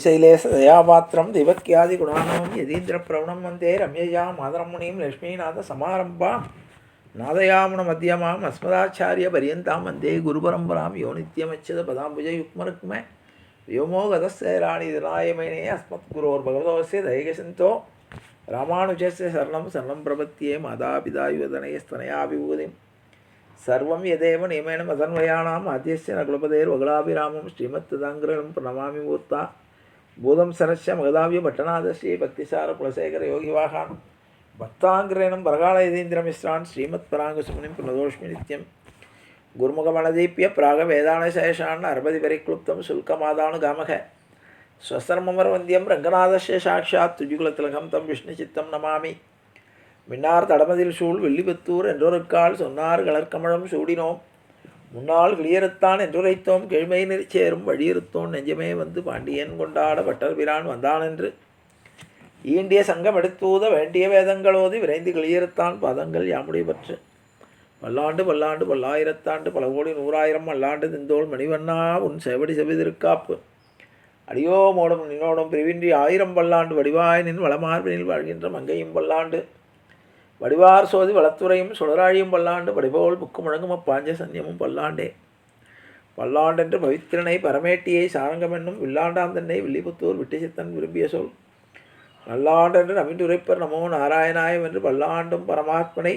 ஸ்ரீசைலேச தயாபாத்திரம் திவக்யாதி குணானவம் யதீந்திர பிரவணம் வந்தே ரம்யஜா மாதரமுனியும் லக்ஷ்மிநாத சமாரம்பாம் நாதயாமண மத்தியமாம் அஸ்மதாச்சாரிய பரியந்தாம் வந்தே குரு பரம்பராம் யோ நித்தியமச்சத பதாம்புஜ யுக்மருக்ம யோமோ கதசேராணி தினாயமேனே அஸ்மத் குரோர் பகவதோசிய தயகசந்தோ. ராமானுஜஸ்ய சரணம் சரணம் பிரபத்தியே மாதா பிதா யுவதனயஸ்தனயாபிபூதிம் சர்வம் எதேவ நியமேனம் அதன்வயானாம் ஆத்தியஸ்ய நகுலபதேர் வகுலாபிராமம் ஸ்ரீமத் ததாங்கிரகம் பிரணமாமி மூர்த்தா. பூதம் சரஸ்ய மகதாவிய பட்டநாதஸ்ரீ பக்திசார குலசேகர யோகிவாகான் பக்தாங்கிரேணம் பரகாலயதீந்திரமிஸ்ரான் ஸ்ரீமத் பராங்க சுமனிம் புனதோஷ்மி நித்யம் குருமுகமணதீப்பிய பிராக வேதானசேஷான் அர்பதி பரிக்ளுப்தம் சுல்கமாதானு காமக ஸ்வசர்மமரவந்தியம் ரங்கநாதஸ்ய சாட்சாத் துஜுகுலத்திலகம் தம் விஷ்ணு சித்தம் நமாமி மின்னார் தடமதில் சூழ் வெள்ளிபத்தூர் என்றொருக்கால் சொன்னார் கலர்கமழம் சூடினோம் முன்னால் கிளியறுத்தான் என்றுரைத்தோம் கிழமை சேரும் வழியிருத்தோன் நெஞ்சமே வந்து பாண்டியன் கொண்டாட பட்டர் பிரான் வந்தான் என்று ஈண்டிய சங்கம் எடுத்தூத வேண்டிய வேதங்களோது விரைந்து கிளியறுத்தான் பதங்கள் யாமுடைய பற்று. பல்லாண்டு பல்லாண்டு பல்லாயிரத்தாண்டு பல கோடி நூறாயிரம் அல்லாண்டு திந்தோள் மணிவண்ணா உன் செவடி செவிதிருக்காப்பு. அடியோமோடும் நின்னோடும் பிரிவின்றி ஆயிரம் பல்லாண்டு வடிவாய் நின் வளமார்பினில் வாழ்கின்ற மங்கையும் பல்லாண்டு. வடிவார் சோதி வளத்துறையும் சுடராழியும் பல்லாண்டு படிபோல் புக்கு முழங்கும் அப்பாஞ்ச சன்னியமும் பல்லாண்டே. பல்லாண்டென்று பவித்திரனை பரமேட்டியை சாரங்கமென்னும் வில்லாண்டாம் தன்னை வில்லிபுத்தூர் விட்டிசித்தன் விரும்பிய சொல். நல்லாண்டென்று நவின்றுரைப்பர் நமோ நாராயணாயம் என்று பல்லாண்டும் பரமாத்மனை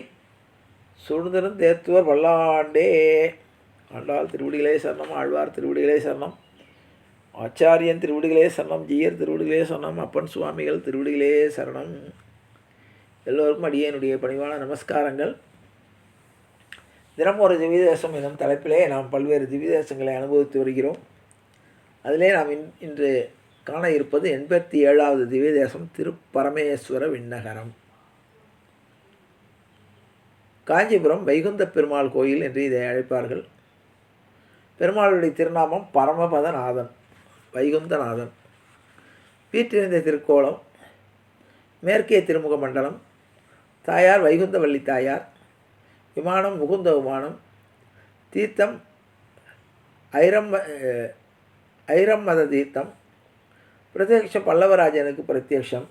சூழ்ந்திரும் தேத்துவர் பல்லாண்டே. ஆண்டாள் திருவடிகளே சரணம் ஆழ்வார் திருவடிகளே சரணம் ஆச்சாரியன் திருவடிகளே சரணம் ஜீயர் திருவடிகளே சரணம் அப்பன் சுவாமிகள் திருவடிகளே சரணம். எல்லோருக்கும் அடியனுடைய பணிவான நமஸ்காரங்கள். தினம் ஒரு திவ்யதேசம் எனும் தலைப்பிலே நாம் பல்வேறு திவ்யதேசங்களை அனுபவித்து வருகிறோம். அதிலே நாம் இன் இன்று காண இருப்பது எண்பத்தி ஏழாவது திவ்யதேசம் திருப்பரமேஸ்வர விண்ணகரம். காஞ்சிபுரம் வைகுந்த பெருமாள் கோயில் என்று இதை அழைப்பார்கள். பெருமாளுடைய திருநாமம் பரமபதநாதன் வைகுந்தநாதன். வீற்றிருந்த திருக்கோலம் மேற்கே திருமுக மண்டலம் தாயார் வைகுந்தவள்ளி தாயார் விமானம் முகுந்த விமானம் தீர்த்தம் ஐரம் ஐரம் மத தீர்த்தம் பிரத்யக்ஷம் பல்லவராஜனுக்கு பிரத்யக்ஷம்.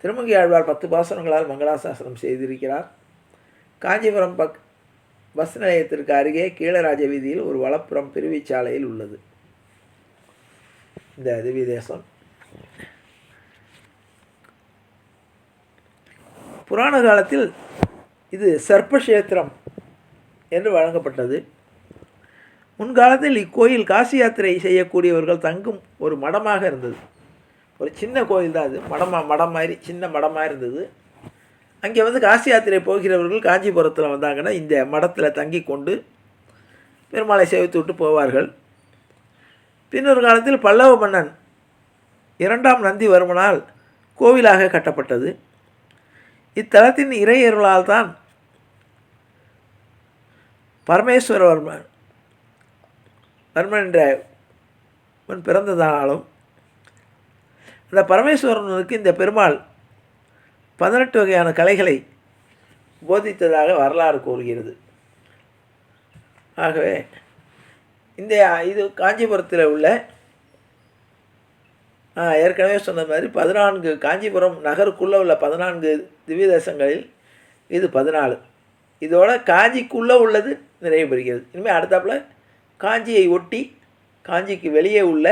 திருமங்கி ஆழ்வார் பத்து பாசனங்களால் மங்களாசாசனம் செய்திருக்கிறார். காஞ்சிபுரம் பக் பஸ் நிலையத்திற்கு அருகே கீழராஜ வீதியில் ஒரு வளப்புறம் பிரிவிச்சாலையில் உள்ளது. இந்த திவ்ய தேசம் புராண காலத்தில் இது சர்ப்பக்ஷேத்திரம் என்று வழங்கப்பட்டது. முன்காலத்தில் இக்கோயில் காசி யாத்திரை செய்யக்கூடியவர்கள் தங்கும் ஒரு மடமாக இருந்தது. ஒரு சின்ன கோயில் தான் அது. மடமாக மடம் மாதிரி சின்ன மடமாக இருந்தது. அங்கே வந்து காசி யாத்திரை போகிறவர்கள் காஞ்சிபுரத்தில் வந்தாங்கன்னா இந்த மடத்தில் தங்கி கொண்டு பெருமாளை சேவித்து விட்டு போவார்கள். பின்னொரு காலத்தில் பல்லவ மன்னன் இரண்டாம் நந்திவர்மனால் கோவிலாக கட்டப்பட்டது. இத்தலத்தின் இறையருளால் தான் பரமேஸ்வரவர்மன் வர்மன் என்ற பிறந்ததாலும் அந்த பரமேஸ்வரனுக்கு இந்த பெருமாள் பதினெட்டு வகையான கலைகளை போதித்ததாக வரலாறு கூறுகிறது. ஆகவே இந்த இது காஞ்சிபுரத்தில் உள்ள ஏற்கனவே சொன்ன மாதிரி பதினான்கு காஞ்சிபுரம் நகருக்குள்ளே உள்ள பதினான்கு திவ்ய தேசங்களில் இது பதினாலு. இதோட காஞ்சிக்குள்ளே உள்ளது நிறைவு பெறுகிறது. இனிமேல் அடுத்தாப்பில் காஞ்சியை ஒட்டி காஞ்சிக்கு வெளியே உள்ள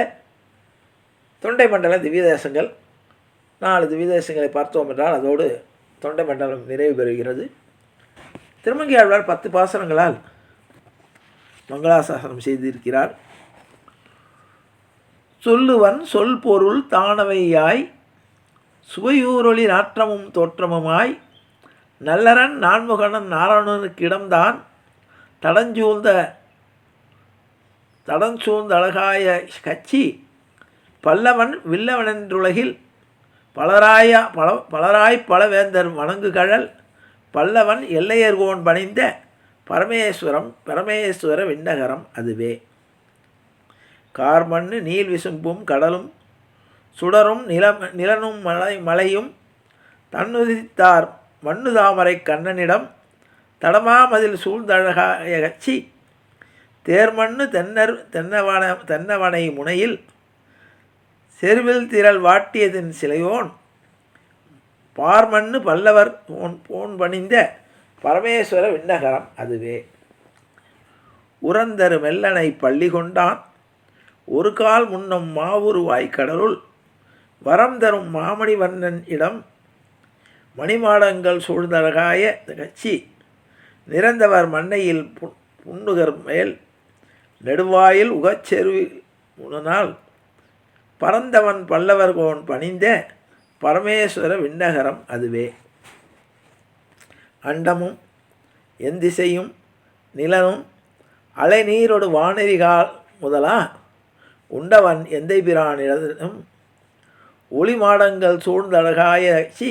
தொண்டை மண்டல திவ்ய தேசங்கள் நாலு திவ்ய தேசங்களை பார்த்தோம் என்றால் அதோடு தொண்டை மண்டலம் நிறைவு பெறுகிறது. திருமங்கி ஆழ்வார் பத்து பாசனங்களால் மங்களாசாசனம் செய்திருக்கிறார். சொல்லுவன் சொல் பொருள் தானவையாய் சுவையூரொளி நாற்றமும் தோற்றமுமாய் நல்லரன் நான்முகனன் நாராயணனுக்கிடம்தான் தடஞ்சூழ்ந்த தடஞ்சூழ்ந்த அழகாய கட்சி பல்லவன் வில்லவனென்றுலகில் பலராய பல பலராய் பலவேந்தர் வணங்குகழல் பல்லவன் எல்லையர்கோன் பணிந்த பரமேஸ்வரம் பரமேஸ்வர விண்ணகரம் அதுவே. கார்மண்ணு நீல் விசும்பும் கடலும் சுடரும் நிலம் நிலனும் மலை மலையும் தன்னுதித்தார் மண்ணுதாமரை கண்ணனிடம் தடமாமதில் சூழ்ந்தழகாயகச்சி தேர்மண்ணு தென்னர் தென்னவன தென்னவனை முனையில் செருவில் திரள் வாட்டியதின் சிலையோன் பார்மண்ணு பல்லவர் போன் போன் பணிந்த பரமேஸ்வர விண்ணகரம் அதுவே. உரந்தரு மெல்லனை பள்ளி கொண்டான் ஒரு கால் முன்னம் மாவுருவாய் கடலுள் வரம் தரும் மாமணி வண்ணன் இடம் மணிமாடங்கள் சூழ்ந்தழகாய கட்சி நிறந்தவர் மண்ணையில் புன் புன்னுகர் மேல் நெடுவாயில் உகச்செருவில் முனால் பரந்தவன் பல்லவர்கோன் பணிந்த பரமேஸ்வர விண்ணகரம் அதுவே. அண்டமும் எந்திசையும் நிலனும் அலைநீரோடு வானெறிகால் முதலா உண்டவன் எந்தை பிரானிடம் ஒளி மாடங்கள் சூழ்ந்தழகாய சி.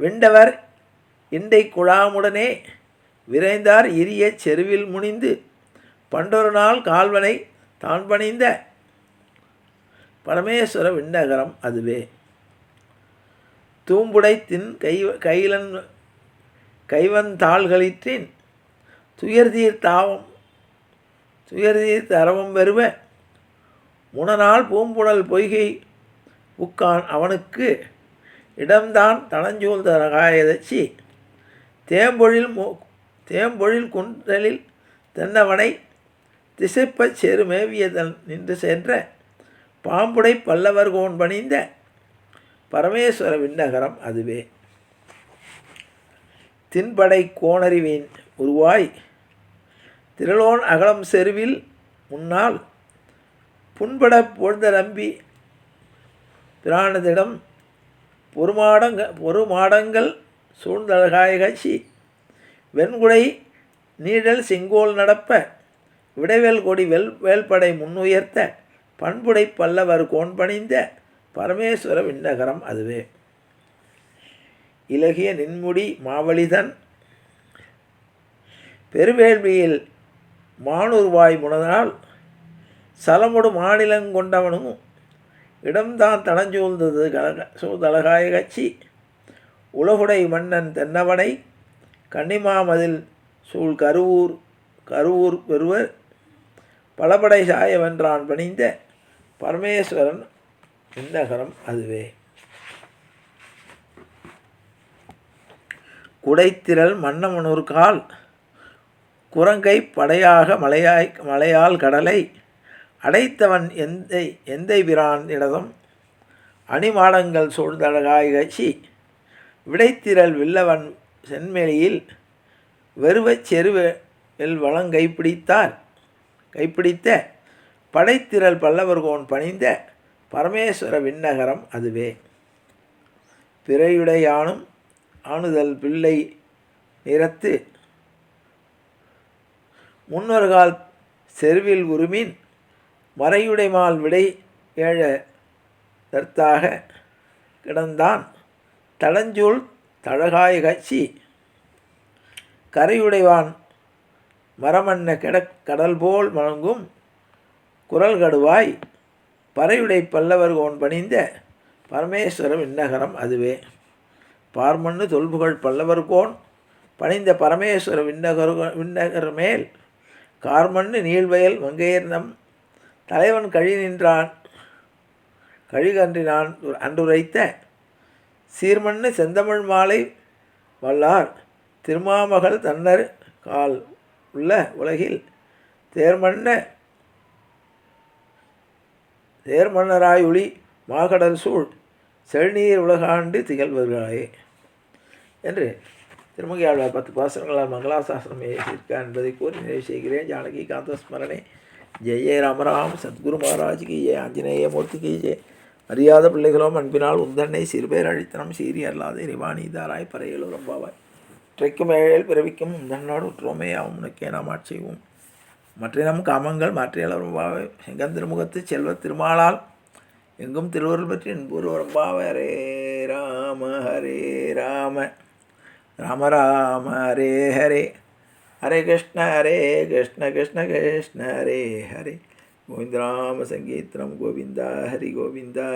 விண்டவர் இண்டை குழாமுடனே விரைந்தார் இரிய செருவில் முனிந்து பண்டொரு நாள் கால்வனை தான் பணிந்த பரமேஸ்வர விண்ணகரம் அதுவே. தூம்புடைத்தின் கை கைலன் கைவந்தாள்களிற்றின் துயர்தீர் தாவம் துயர்தீர் தரவம் வருவ முனநாள் பூம்புணல் பொய்கை உக்கான் அவனுக்கு இடம்தான் தளஞ்சூல் ரகாயதச்சி தேம்பொழில் மோ தேம்பொழில் குன்றலில் தென்னவனை திசைப்பச் செருமேவியதன் நின்று சென்ற பாம்புடை பல்லவர் கோன் பணிந்த பரமேஸ்வர விண்ணகரம் அதுவே. தின்படை கோணறிவின் உருவாய் திரளோன் அகலம் செருவில் முன்னால் புண்பட பொழுத நம்பி பிராணதிடம் பொறுமாடங்க பொறுமாடங்கள் சூழ்ந்தழகாய காட்சி வெண்குடை நீடல் செங்கோல் நடப்ப விடைவேல் கொடி வெல் வேல்படை முன்னுயர்த்த பண்புடை பல்லவர் கோண்பணிந்த பரமேஸ்வர விண்ணகரம் அதுவே. இலகிய நின்முடி மாவழிதன் பெருவேள்வியில் மானூர்வாய் முனதனால் சலமுடு மாநிலங்கொண்டவனும் இடம்தான் தடஞ்சூழ்ந்தது கலக சூழ்தலகாய கட்சி. உலகுடை மன்னன் தென்னவனை கன்னிமாமதில் சூழ் கருவூர் கருவூர் பெறுவர். பலபடை சாய வென்றான் பணிந்த பரமேஸ்வரன் விண்ணகரம் அதுவே. குடைத்திரள் மன்னமனூர்கால் குரங்கை படையாக மலையாய் மலையால் கடலை அடைத்தவன் எந்தை எந்தை பிரான் இடதும்? அணிமாடங்கள் சூழ்ந்தழகாய் கட்சி விடைத்திரள் வில்லவன் சென்மேலியில் வெறுவச் செருவில் வளம் கைப்பிடித்தார். கைப்பிடித்த படைத்திரள் பல்லவர்கோன் பணிந்த பரமேஸ்வர விண்ணகரம் அதுவே. பிறையுடையானும் ஆணுதல் பிள்ளை நிறத்து முன்னொருகால் செருவில் உருமின் மறையுடைமால் விடை ஏழ தற்தாக கிடந்தான். தடஞ்சூல் தழகாய கட்சி கரையுடைவான் மரமன்ன கிட கடல் போல் வழங்கும் குரல் கடுவாய் பறையுடை பல்லவர் கோன் பணிந்த பரமேஸ்வர விண்ணகரம் அதுவே. பார்மண்ணு தொல்புகழ் பல்லவர் கோன் பணிந்த பரமேஸ்வர விண்ணகரு விண்ணகர் மேல் கார்மண்ணு நீள்வயல் மங்கையர் நம் தலைவன் கழி நின்றான். கழிகன்றினான் அன்றுரைத்த சீர்மண்ணு செந்தமிழ் மாலை வல்லார். திருமாமகள் தன்னர் கால் உள்ள உலகில் தேர்மன்ன தேர்மன்னராயொளி மாகடல் சூழ் செழுநீர் உலகாண்டு திகழ்வர்களே என்று திருமகையாழ்வார் பத்து பாசனங்களால் மங்களாசாசனம் எழுதியிருக்கார் என்பதை கூறி நிறைவு செய்கிறேன். ஜானகி காந்த ஜெய ஜெய ராமராம் சத்குரு மகாராஜ் கி ஜெய ஆஞ்சநேய மூர்த்தி கி ஜெய அறியாத பிள்ளைகளும் அன்பினால் உந்தன்னை சிறுபேர் அழித்தனம் சீரி அல்லாத இறைவாணி தாராய் பறையலோ ரொம்பாவாய் இற்றைக்கும் ஏழில் பிறவிக்கும் உந்தன்னோடு உற்றோமே அவன் உனக்கே நாம் ஆட்சியும் மற்றினம் காமங்கள் மாற்றியளரும் பாவை செங்கன் திருமுகத்து செல்வ திருமாலால் எங்கும் திருவருள் பற்றி என்பூர்வரம் ஹரே ராம ஹரே ராம. ராம ராம ஹரே ஹரே. ஹரே கிருஷ்ண ஹரே கிருஷ்ண கிருஷ்ண கிருஷ்ண ஹரே ஹரே கோவிந்த ராம சங்கீத்திரம் கோவிந்தா ஹரி கோவிந்தா